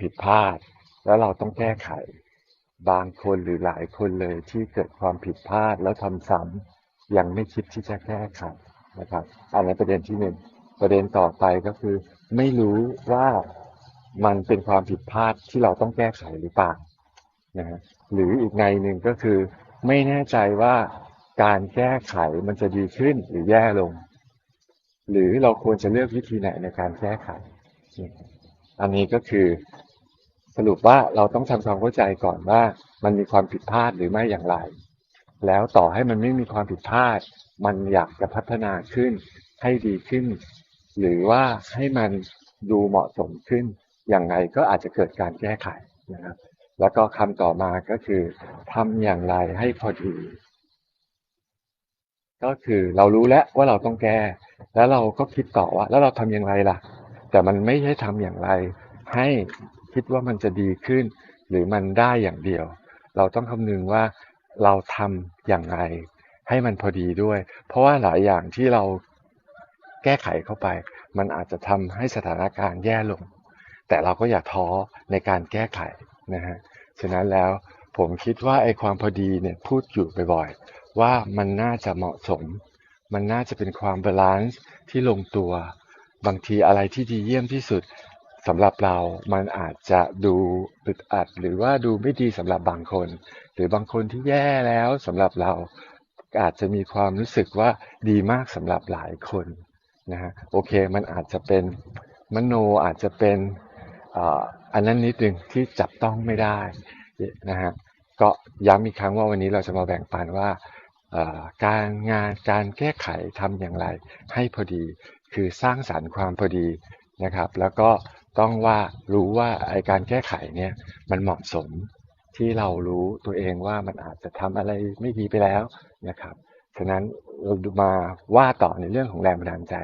ผิดพลาด แล้วเราต้องแก้ไข บางคนหรือหลายคนเลยที่เกิดความผิดพลาดแล้วทำซ้ำยังไม่คิดที่จะแก้ไขนะครับ อันนี้นประเด็นที่หนึ่งประเด็นต่อไปก็คือ ไม่รู้ว่ามันเป็นความผิดพลาดที่เราต้องแก้ไขหรือเปล่านะฮะหรืออีกในหนึ่งก็คือ ไม่แน่ใจว่าการแก้ไขมันจะดีขึ้นหรือแย่ลง หรือเราควรจะเลือกวิธีไหนในการแก้ไข อันนี้ก็คือ สรุปว่าเราต้องทำความเข้าใจก่อนว่ามันมีความผิดพลาดหรือไม่อย่างไร แล้วต่อให้มันไม่มีความผิดพลาด มันอยากจะพัฒนาขึ้นให้ดีขึ้น หรือว่าให้มันดูเหมาะสมขึ้นอย่างไรก็อาจจะเกิดการแก้ไขนะครับ แล้วก็คำต่อมาก็คือทำอย่างไรให้พอดี ก็คือเรารู้แล้วว่าเราต้องแก้ แล้วเราก็คิดต่อว่า แล้วเราทำอย่างไรล่ะ แต่มันไม่ใช่ทำอย่างไรให้ คิดว่ามันจะดีขึ้น หรือมันได้อย่างเดียว เราต้องคำนึงว่าเราทำอย่างไร ให้มันพอดีด้วย เพราะว่าหลายอย่างที่เราแก้ไขเข้าไป มันอาจจะทำให้สถานการณ์แย่ลง แต่เราก็อย่าท้อในการแก้ไขนะฮะฉะนั้นแล้วผมคิดว่าไอ้ความพอดีเนี่ยพูดอยู่บ่อยๆว่ามันน่าจะเหมาะสม มันน่าจะเป็นความบาลานซ์ที่ลงตัว บางทีอะไรที่ดีเยี่ยมที่สุด สำหรับเรามันอาจจะดูอึดอัด หรือว่าดูไม่ดีสำหรับบางคน หรือบางคนที่แย่แล้วสำหรับเราอาจจะมีความรู้สึกว่าดีมากสำหรับหลายคนนะฮะโอเคมันอาจจะเป็นมโนอาจจะเป็นอันนั้นนิดหนึ่งที่จับต้องไม่ได้นะฮะก็ย้ำอีกครั้งว่าวันนี้เราจะมาแบ่งปันว่าการงานการแก้ไขทำอย่างไรให้พอดี คือสร้างสารรค์ความพอดี นะครับ แล้วก็ต้องว่ารู้ว่าไอการแก้ไขเนี่ยมันเหมาะสมที่เรารู้ตัวเองว่ามันอาจจะทำอะไรไม่ดีไปแล้วนะครับ ฉะนั้นเรามาว่าต่อในเรื่องของแรงบันดาลใจ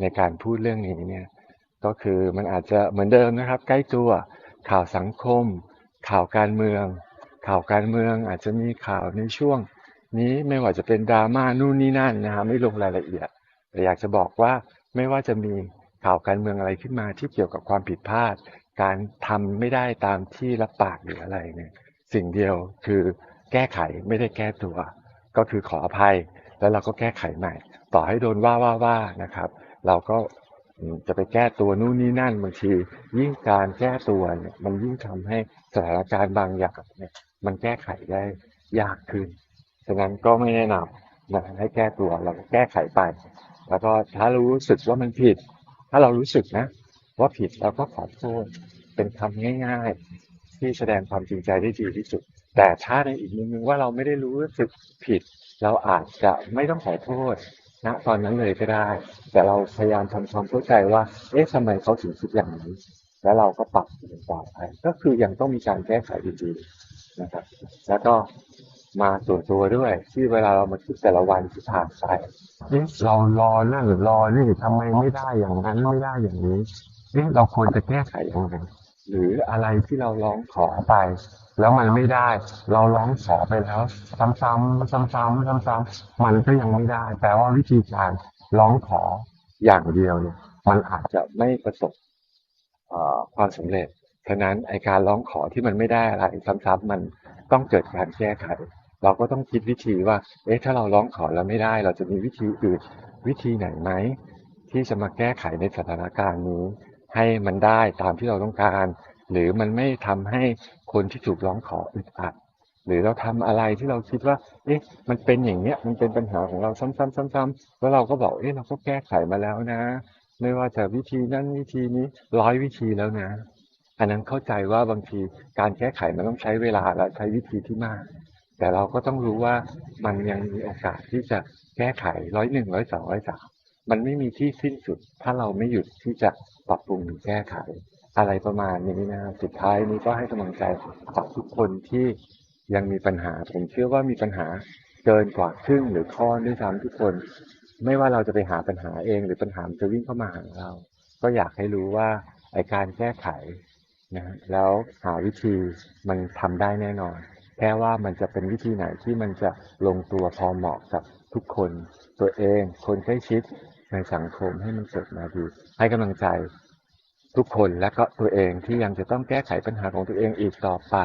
ในการพูดเรื่องนี้เนี่ยก็คือมันอาจจะเหมือนเดิมนะครับ ใกล้ตัวข่าวสังคม ข่าวการเมือง ข่าวการเมืองอาจจะมีข่าวในช่วง นี้ไม่ว่าจะเป็นดราม่านู่นนี่นั่นนะฮะไม่ลงรายละเอียดแต่อยากจะบอกว่าไม่ว่าจะมี ข่าวการเมืองอะไรขึ้นมาที่เกี่ยวกับความผิดพลาด การทำไม่ได้ตามที่รับปากหรืออะไรเนี่ยสิ่งเดียวคือแก้ไขไม่ได้แก้ตัว ก็คือขออภัยแล้วเราก็แก้ไขใหม่ ต่อให้โดนว่าว่าว่านะครับ เราก็จะไปแก้ตัวนู่นนี่นั่นบางที ยิ่งการแก้ตัวเนี่ยมันยิ่งทำให้สถานการณ์บางอย่างเนี่ยมันแก้ไขได้ยากขึ้น ฉะนั้นก็ไม่แนะนำนะให้แก้ตัวเราก็แก้ไขไป แล้วก็ถ้ารู้สึกว่ามันผิด ถ้าเรารู้สึกนะ ว่าผิดเราก็ขอโทษเป็นคำง่าย ๆ ที่แสดงความจริงใจได้ดีที่สุด แต่ถ้าในอีกมุมนึงว่าเราไม่ได้รู้สึกผิด เราอาจจะไม่ต้องขอโทษณตอนนั้นเลยก็ได้ แต่เราพยายามทำความเข้าใจว่า เอ๊ะทำไมเขาถึงคิดอย่างนี้ แล้วเราก็ปรับเปลี่ยนต่อไปก็คือยังต้องมีการแก้ไขจริงๆนะครับ แล้วก็ มาส่วนตัวด้วย ที่เวลาเรามาคิดแต่ละวันที่ผ่านไปเอ๊ะเรารอนั่นรอนี่ทำไมไม่ได้อย่างนั้นไม่ได้อย่างนี้เอ๊ะเราควรจะแก้ไขยังไงหรืออะไรที่เราร้องขอไป แล้วมันไม่ได้ เราร้องขอไปแล้ว ซ้ำๆซ้ำๆซ้ำๆมันก็ยังไม่ได้แปลว่าวิธีการร้องขออย่างเดียวเนี่ย มันอาจจะไม่ประสบความสำเร็จ ฉะนั้นไอการร้องขอที่มันไม่ได้อะไรซ้ำๆมันต้องเกิดการแก้ไข เราก็ต้องคิดวิธีว่า เอ๊ะถ้าเราร้องขอแล้วไม่ได้ เราจะมีวิธีอื่นวิธีไหนไหมที่จะมาแก้ไขในสถานการณ์นี้ ให้มันได้ตามที่เราต้องการ หรือมันไม่ทำให้คนที่ถูกร้องขออึดอัดหรือเราทำอะไรที่เราคิดว่า เอ๊ะ มันเป็นอย่างเนี้ย มันเป็นปัญหาของเราซ้ำๆๆๆ แล้วเราก็บอก เอ๊ะ เราก็แก้ไขมาแล้วนะ ไม่ว่าจะวิธีนั้นวิธีนี้ร้อยวิธีแล้วนะ อันนั้นเข้าใจว่าบางทีการแก้ไขมันต้องใช้เวลาและใช้วิธีที่มาก แต่เราก็ต้องรู้ว่ามันยังมีโอกาสที่จะแก้ไขร้อยหนึ่งร้อยสองร้อยสามมันไม่มีที่สิ้นสุด ถ้าเราไม่หยุดที่จะปรับปรุงหรือแก้ไข อะไรประมาณนี้นะสุดท้ายนี้ก็ให้กำลังใจกับทุกคนที่ยังมีปัญหาผมเชื่อว่ามีปัญหาเกินกว่าครึ่งหรือข้อด้วยซ้ำทุกคน ไม่ว่าเราจะไปหาปัญหาเองหรือปัญหาจะวิ่งเข้ามาหาเรา ก็อยากให้รู้ว่าไอการแก้ไข นะแล้วหาวิธีมันทำได้แน่นอน แค่ว่ามันจะเป็นวิธีไหนที่มันจะลงตัวพอเหมาะกับทุกคน ตัวเอง คนใกล้ชิดในสังคมให้มันเกิดมาดี ให้กำลังใจทุกคนและก็ตัวเองที่ยังจะต้องแก้ไขปัญหาของตัวเองอีกต่อไป